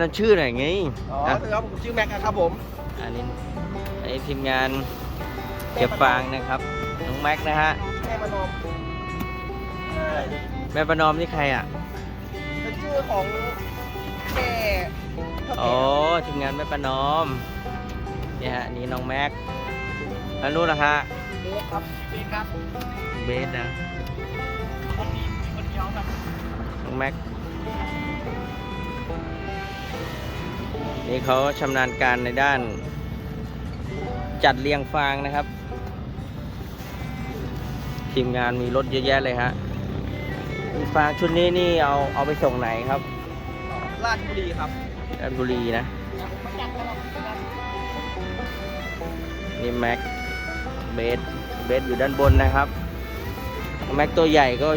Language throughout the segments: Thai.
นั่นชื่อหน่อยไงอ๋ออะครับผมชื่อแม็กซ์ครับผมอันนี้ไอทีมงานเก็บฟางนะครับ น้องแม็กนะฮะ แม่มานอมเอ่อแม่ประนอมนี่ใครอะ เป็นชื่อของแม่เท่าแก่โอ้ทีมงานแม่ประนอม เนี่ยฮะนี่น้องแม็กแล้วนู่นนะฮะ เบสครับเบสครับเบสนะคนดีคนเดียวครับน้องแม็ก นี่เขาชำนาญการในด้านจัดเรียงฟางนะครับ ทีมงานมีรถเยอะแยะเลยฮะฟางชุดนี้นี่เอาเอาไปส่งไหนครับราชบุรีครับราชบุรีนะ นี่แม็กเบสเบสอยู่ด้านบนนะครับ แม็กตัวใหญ่ก็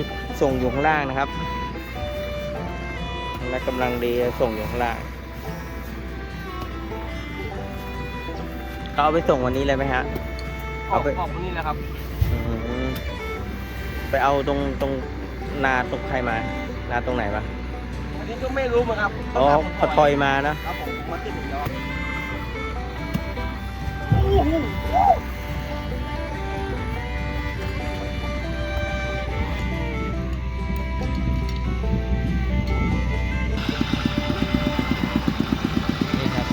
ส่งอยู่ข้างล่างนะครับแม็กกำลังดีส่งอยู่ข้างล่าง เขาเอาไปส่งวันนี้เลยไหมฮะ อเอาอกไป ออกนี่แหละครับ อืมไปเอาตรงตรงนาตรงใครมา นาตรงไหนมาอันนี้ก็ไม่รู้เหมือนกันครับอ๋อต้งพอถามทอยมานะ ครับผมผมมาขึ้นอีกแล้วนี่ครับ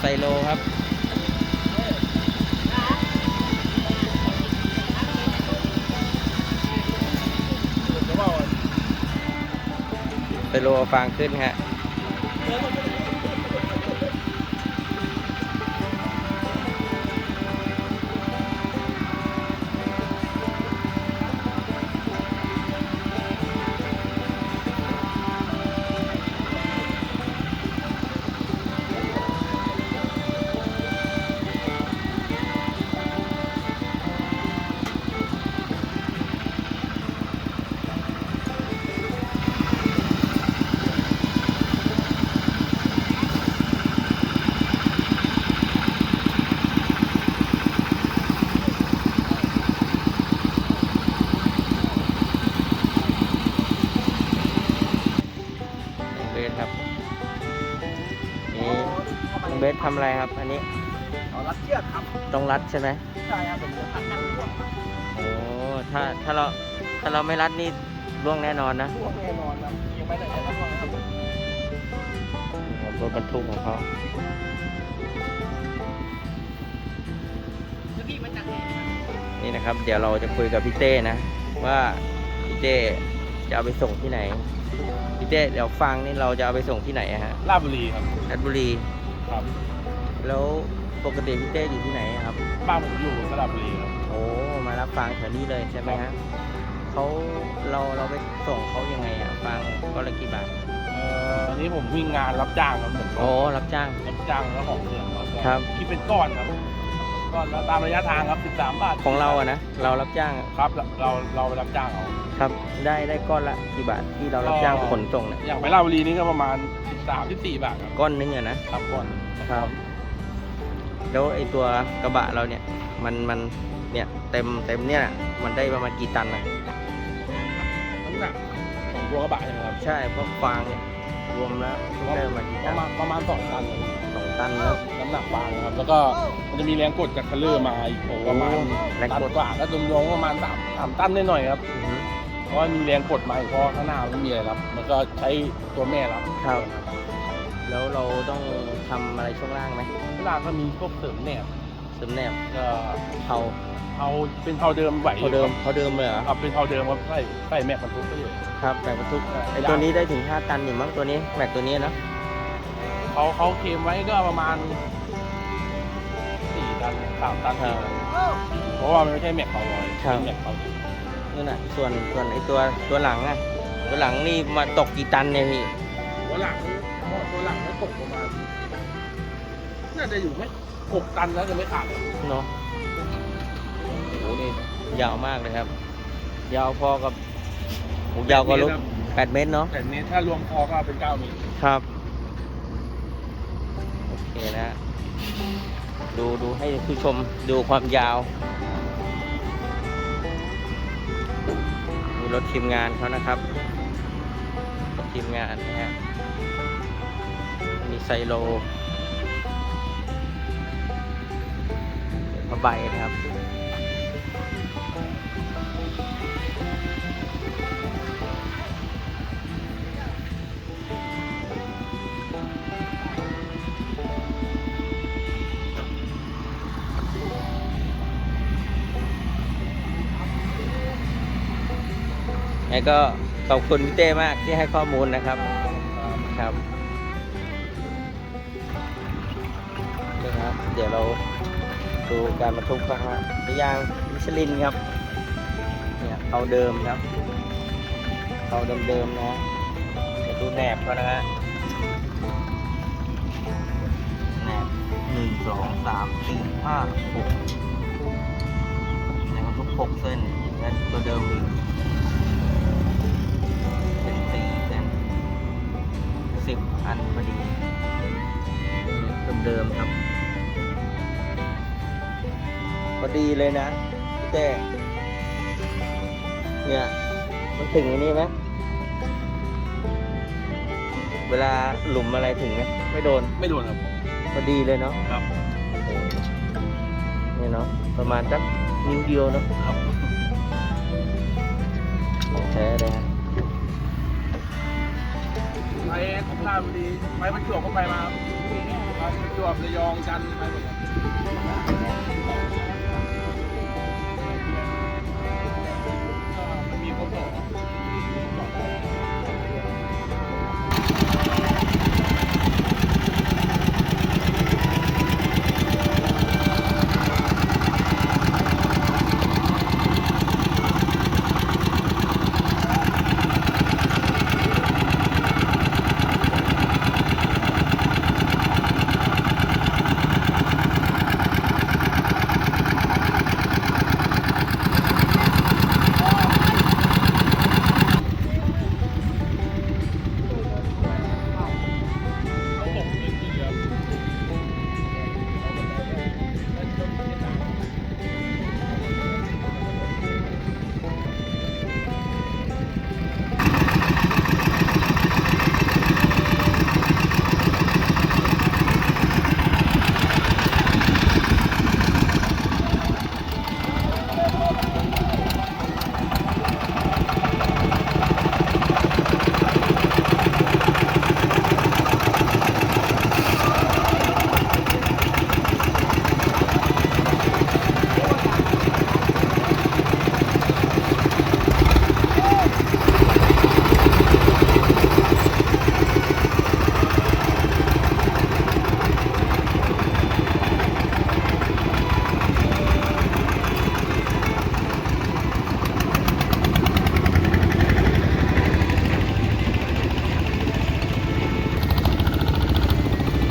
ไซโลครับ โลฟางขึ้นฮะ เบสทำอะไรครับ อันนี้เอารัดเชือกครับต้องรัดใช่ไหมใช่ครับผมจะพันนั่งร่วงโอ้ถ้าถ้าเราถ้าเราไม่รัดนี่ร่วงแน่นอนนะร่วงแน่นอนครับยังไปไหนก็ร่วงครับรถบรรทุกของเขาแล้วพี่มาจากไหนนี่นะครับ เดี๋ยวเราจะคุยกับพี่เต้นะ ว่าพี่เต้จะเอาไปส่งที่ไหนพี่เต้เดี๋ยวฟังนี่เราจะเอาไปส่งที่ไหนอะฮะราชบุรีครับราชบุรี ครับแล้วปกติพี่เต้อยู่ที่ไหนอะครับ บ้านผมอยู่สระบุรีครับ โอ้มารับฟังแถวนี้เลยใช่ไหมฮะเขาเราเราไปส่งเขายังไงอะฟังก็ละกี่บาทเอ่ออันนี้ผมวิ่งงานรับจ้างครับเหมือนโอ้รับจ้างรับจ้างแล้วของเครื่องครับครับคิดเป็นก้อนครับ ก้อนแล้วตามระยะทางครับ 13 บาทของเราอะนะ เรารับจ้างอะครับ เราเราไปรับจ้างเอาครับได้ได้ก้อนละกี่บาทที่เรารับจ้างขนส่งเนี่ยอย่างไปราชบุรีนี่ก็ประมาณ 13 14 บาทครับก้อนนึงอะนะครับก้อนครับ แล้วไอตัวกระบะเราเนี่ย มันมันเนี่ยเต็มเต็มเนี่ยน่ะมันได้ประมาณกี่ตันนะน้ำหนักของตัวกระบะใช่ไหมครับ ใช่เพราะฟางเนี่ย รวมแล้วได้ประมาณกี่ปตัระนมาณประมาณ2ตันเลยสองตันแล้วน้ำหนักฟางนะครับ แล้วก็มันจะมีแรงกดจากคัลเลอร์มาอีกประมาณแรงตันกดกว่าก็รวมๆประมาณ3 3ตันนิดหน่อยครับ อือฮึเพราะว่ามีแรงกดมาอีกเพราะข้างหน้าไม่มีอะไรรับ มันก็ใช้ตัวแม่รับครับ แล้วเราต้องทำอะไรช่วงล่างไหมข้างหน้าก็มีพวกเสริมแนบ เสริมแนบก็เผาเอาเป็นเท่าเดิมไหวเผาเดิมเผาเดิมเลยเหรอครับเป็นเท่าเดิมครับใส่ใส่แม็กบรรทุกไปเลยครับแต่บรรทุกใช่ไอตัวนี้ได้ถึง 5 ตันอยู่มั้งตัวนี้แม็กตัวนี้นะเขาเขาเคลมไว้ก็ประมาณสี่ตันสามตันสี่ตันเพราะว่ามันไม่ใช่แม็กเขาลอยเป็นแม็กเขาเดิมนั่นน่ะส่วนส่วนไอตัวตัวหลังอะตัวหลังนี่มาตกกี่ตันเนี่ยพี่ตัวหลังตัวหลังก็ตกประมาณน่าจะอยู่ไม่ หกตันแล้วจะไม่ขาดเนาะโอ้โหนี่ยาวมากเลยครับ ยาวพอกับโอ้ยาวกว่ารถแปดเมตรเนาะแต่เนี้ถ้ารวมคอก็เป็นเก้าเมตรครับโอเคนะดูดูให้ผู้ชมดูความยาวมีรถทีมงานเขานะครับรถทีมงานนะฮะซโล ใบนะครับ แล้วก็ขอบคุณพี่เต้มากที่ให้ข้อมูลนะครับ ครับนี่ครับ เดี๋ยวเรา ดูการบรรทุกครับยางมิชลินครับ เนี่ยเขาเดิมครับเขาเดิมๆนะฮะเดี๋ยวดูแหนบเขานะฮะแหนบหนึ่งสองสามสี่ห้าหกนะครับทุกหกเส้นและตัวเดิมอีกเป็นสี่เส้นสิบอันพอดีเดิมๆครับ ดีเลยนะพี่เต้เนี่ยมันถึงอันนี้ไหมเวลาหลุมอะไรถึงไหมไม่โดนไม่โดนครับ พอดีเลยเนาะครับนี่เนาะประมาณสักนิ้วเดียวเนาะครับของแท้เลยฮะไปราชบุรีไปประจวบก็ไปมาครับไปประจวบระยองจันทร์ไปหมด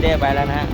เด้ไปแล้วนะฮะ